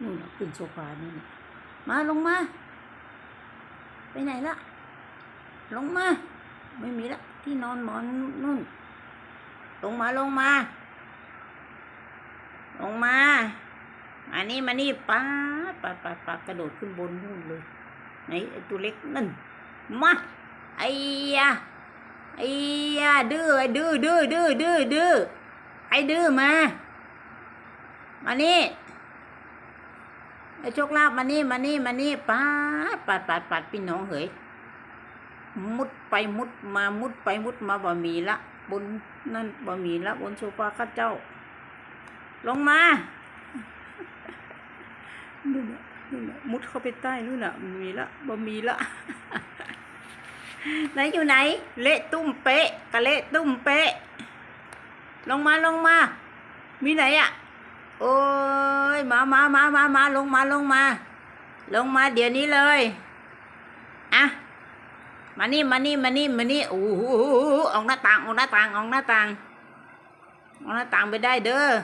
นู่นน่ะขึ้นโซฟานี่นมาลงมา ไปไหนละ ลงมา ไม่มีละที่นอนหมอนนู่น ลงมาลงมา ลงมามานี่มานี่ป้าป้าป้าป้ากระโดดขึ้นบนนู่นเลยไหนไอตัวเล็กนั่นมาไอ้ยาไอ้ยาดื้อไอ้ดื้อดื้อดื้อดื้อดื้อไอ้ดื้อมามานี่ ไอ้โชคลาภมานี่มานี่มานี่ปาดปาดปาดปาดพี่น้องเหยมุดไปมุดมามุดไปมุดมาบ่มีละบนนั่นบ่มีละบนโซฟาข้าเจ้า ลงมานู่นะนู่นะมุดเข้าไปใต้นู่นน่ะมีละบ่มีละไหนอยู่ไหน เละตุ้มเป๊ะกะเละตุ้มเป๊ะ ลงมาลงมา มีไหนอะ โอ้ ยมามามามามาลงมาลงมา ลงมาเดี๋ยวนี้เลยอะมานี่มานี่มานี่มานี่โอ้โหออกหน้าต่างออกหน้าต่างออกหน้าต่างออกหน้าต่างไปได้เด้อ